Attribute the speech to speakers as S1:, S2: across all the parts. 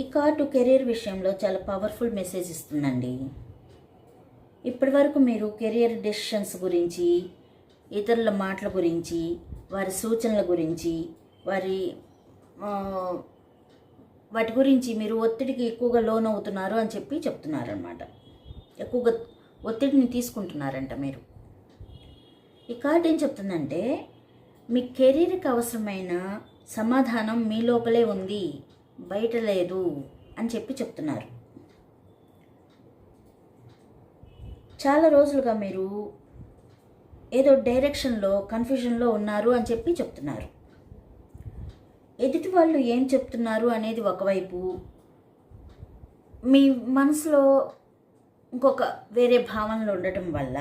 S1: ఈ card career విషయంలో చాలా పవర్ఫుల్ మెసేజ్ ఇస్తుందండి. ఇప్పటి వరకు మీరు కెరియర్ డెసిషన్స్ గురించి ఇతరుల మాటల గురించి వారి సూచనల గురించి వారి వాటి గురించి మీరు ఒత్తిడికి ఎక్కువగా లోన్ అవుతున్నారు అని చెప్పి చెప్తున్నారనమాట ఎక్కువగా ఒత్తిడిని తీసుకుంటున్నారంట మీరు. ఈ కార్డ్ ఏం చెప్తుందంటే మీ కెరీర్కి అవసరమైన సమాధానం మీ లోపలే ఉంది. బయట లేదు అని చెప్పి చెప్తున్నారు. చాలా రోజులుగా మీరు ఏదో డైరెక్షన్లో కన్ఫ్యూజన్లో ఉన్నారు అని చెప్పి చెప్తున్నారు. ఎదుటి వాళ్ళు ఏం చెప్తున్నారు అనేది ఒకవైపు మీ మనసులో ఇంకొక వేరే భావనలు ఉండటం వల్ల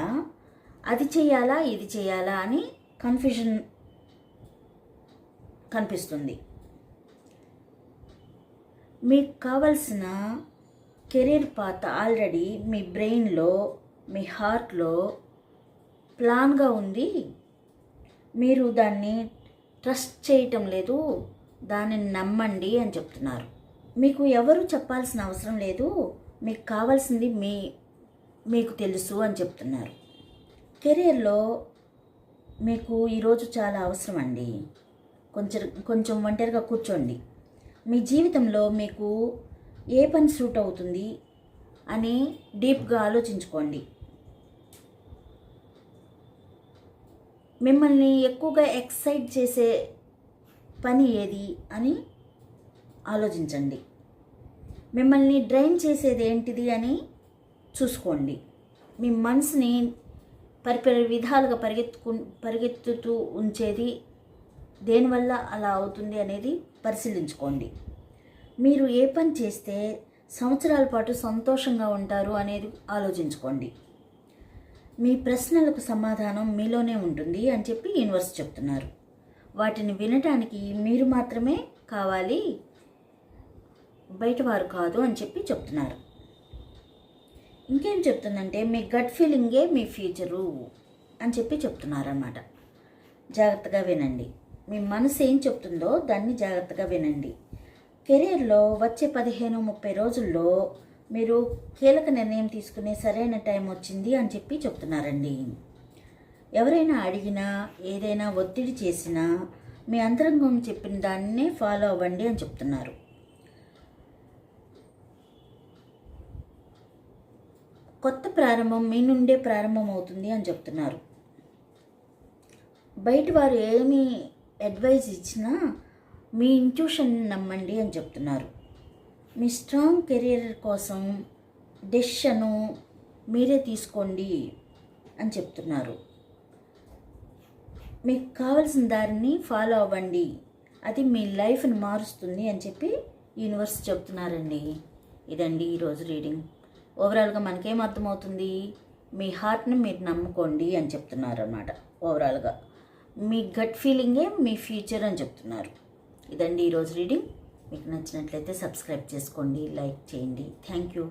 S1: అది చేయాలా ఇది చేయాలా అని కన్ఫ్యూజన్ కనిపిస్తుంది. మీకు కావలసిన కెరీర్ పాత ఆల్రెడీ మీ బ్రెయిన్లో మీ హార్ట్లో ప్లాన్గా ఉంది. మీరు దాన్ని ట్రస్ట్ చేయటం లేదు. దానిని నమ్మండి అని చెప్తున్నారు. మీకు ఎవరు చెప్పాల్సిన అవసరం లేదు. మీకు కావాల్సింది మీ మీకు తెలుసు అని చెప్తున్నారు. కెరీర్లో మీకు ఈరోజు చాలా అవసరం అండి. కొంచెం కొంచెం ఒంటరిగా కూర్చోండి. మీ జీవితంలో మీకు ఏ పని సూట్ అవుతుంది అని డీప్గా ఆలోచించుకోండి. మిమ్మల్ని ఎక్కువగా ఎక్సైట్ చేసే పని ఏది అని ఆలోచించండి. మిమ్మల్ని డ్రైన్ చేసేది ఏంటిది అని చూసుకోండి. మీ మనసుని పరిపరి విధాలుగా పరిగెత్తుకు పరిగెత్తుతూ ఉంచేది దేనివల్ల అలా అవుతుంది అనేది పరిశీలించుకోండి. మీరు ఏ పని చేస్తే సంవత్సరాల పాటు సంతోషంగా ఉంటారు అనేది ఆలోచించుకోండి. మీ ప్రశ్నలకు సమాధానం మీలోనే ఉంటుంది అని చెప్పి యూనివర్స్ చెప్తున్నారు. వాటిని వినటానికి మీరు మాత్రమే కావాలి బయటవారు కాదు అని చెప్పి చెప్తున్నారు. ఇంకేం చెప్తుందంటే మీ గట్ ఫీలింగే మీ ఫ్యూచరు అని చెప్పి చెప్తున్నారన్నమాట. జాగ్రత్తగా వినండి. మీ మనసు ఏం చెప్తుందో దాన్ని జాగ్రత్తగా వినండి. కెరీర్లో వచ్చే పదిహేను ముప్పై రోజుల్లో మీరు కీలక నిర్ణయం తీసుకునే సరైన టైం వచ్చింది అని చెప్పి చెప్తున్నారండి. ఎవరైనా అడిగినా ఏదైనా ఒత్తిడి చేసినా మీ అంతరంగం చెప్పిన దాన్నే ఫాలో అవ్వండి అని చెప్తున్నారు. కొత్త ప్రారంభం మీ నుండే ప్రారంభం అవుతుంది అని చెప్తున్నారు. బయట వారు ఏమి అడ్వైజ్ ఇచ్చినా మీ ఇంట్యూషన్ నమ్మండి అని చెప్తున్నారు. మీ స్ట్రాంగ్ కెరీర్ కోసం డెసిషను మీరే తీసుకోండి అని చెప్తున్నారు. మీకు కావలసిన దారిని ఫాలో అవ్వండి. అది మీ లైఫ్ని మారుస్తుంది అని చెప్పి యూనివర్స్ చెప్తున్నారండి. ఇదండి ఈరోజు రీడింగ్ ఓవరాల్గా మనకేం అర్థమవుతుంది? మీ హార్ట్ని మీరు నమ్ముకోండి అని చెప్తున్నారు అనమాట ఓవరాల్గా మీ గట్ ఫీలింగే మీ ఫ్యూచర్ అని చెప్తున్నారు. ఇదండి ఈరోజు రీడింగ్. మీకు నచ్చినట్లయితే సబ్స్క్రైబ్ చేసుకోండి లైక్ చేయండి. Thank you.